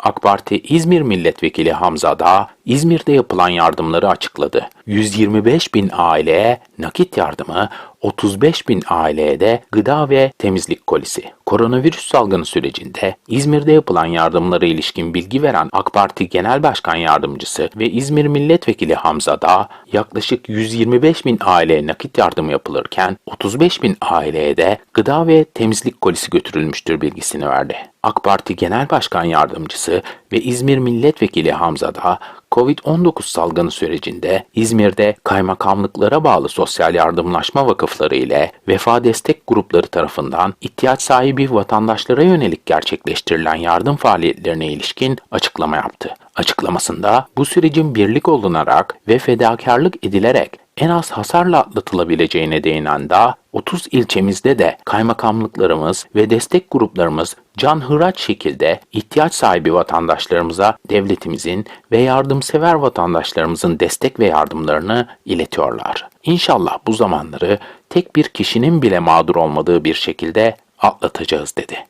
AK Parti İzmir Milletvekili Hamza Dağ, İzmir'de yapılan yardımları açıkladı. 125 bin aileye nakit yardımı, 35 bin aileye de gıda ve temizlik kolisi. Koronavirüs salgını sürecinde İzmir'de yapılan yardımlara ilişkin bilgi veren AK Parti Genel Başkan Yardımcısı ve İzmir Milletvekili Hamza Dağ, yaklaşık 125 bin aileye nakit yardım yapılırken 35 bin aileye de gıda ve temizlik kolisi götürülmüştür bilgisini verdi. AK Parti Genel Başkan Yardımcısı ve İzmir Milletvekili Hamza Dağ, Covid-19 salgını sürecinde İzmir'de kaymakamlıklara bağlı sosyal yardımlaşma vakıfları ile vefa destek grupları tarafından ihtiyaç sahibi vatandaşlara yönelik gerçekleştirilen yardım faaliyetlerine ilişkin açıklama yaptı. Açıklamasında bu sürecin birlik olunarak ve fedakarlık edilerek en az hasarla atlatılabileceğine değinen Dağ, 30 ilçemizde de kaymakamlıklarımız ve destek gruplarımız can hıraç şekilde ihtiyaç sahibi vatandaşlarımıza devletimizin ve yardımsever vatandaşlarımızın destek ve yardımlarını iletiyorlar. İnşallah bu zamanları tek bir kişinin bile mağdur olmadığı bir şekilde atlatacağız dedi.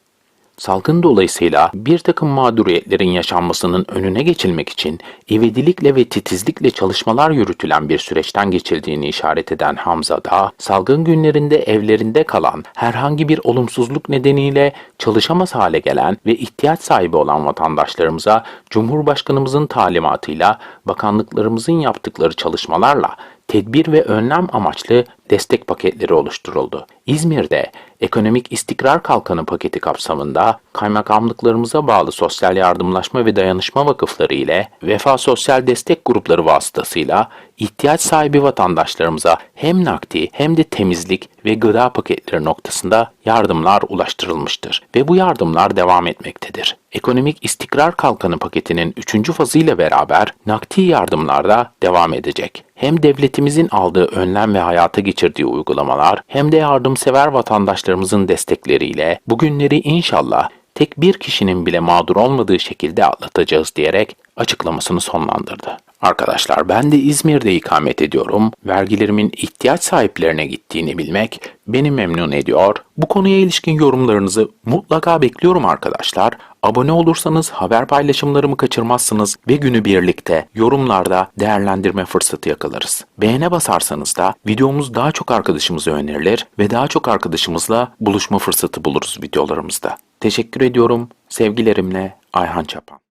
Salgın dolayısıyla bir takım mağduriyetlerin yaşanmasının önüne geçilmek için ivedilikle ve titizlikle çalışmalar yürütülen bir süreçten geçildiğini işaret eden Hamza Dağ, salgın günlerinde evlerinde kalan herhangi bir olumsuzluk nedeniyle çalışamaz hale gelen ve ihtiyaç sahibi olan vatandaşlarımıza Cumhurbaşkanımızın talimatıyla bakanlıklarımızın yaptıkları çalışmalarla tedbir ve önlem amaçlı destek paketleri oluşturuldu. İzmir'de Ekonomik İstikrar Kalkanı paketi kapsamında kaymakamlıklarımıza bağlı sosyal yardımlaşma ve dayanışma vakıfları ile Vefa Sosyal Destek Grupları vasıtasıyla ihtiyaç sahibi vatandaşlarımıza hem nakdi hem de temizlik ve gıda paketleri noktasında yardımlar ulaştırılmıştır ve bu yardımlar devam etmektedir. Ekonomik İstikrar Kalkanı paketinin 3. fazıyla beraber nakdi yardımlar da devam edecek. Hem devletimizin aldığı önlem ve hayata geçirdiği uygulamalar hem de yardımsever vatandaşlarımızın destekleriyle bugünleri inşallah tek bir kişinin bile mağdur olmadığı şekilde atlatacağız diyerek açıklamasını sonlandırdı. Arkadaşlar ben de İzmir'de ikamet ediyorum. Vergilerimin ihtiyaç sahiplerine gittiğini bilmek beni memnun ediyor. Bu konuya ilişkin yorumlarınızı mutlaka bekliyorum arkadaşlar. Abone olursanız haber paylaşımlarımı kaçırmazsınız ve günü birlikte yorumlarda değerlendirme fırsatı yakalarız. Beğene basarsanız da videomuz daha çok arkadaşımıza önerilir ve daha çok arkadaşımızla buluşma fırsatı buluruz videolarımızda. Teşekkür ediyorum. Sevgilerimle Ayhan Çapan.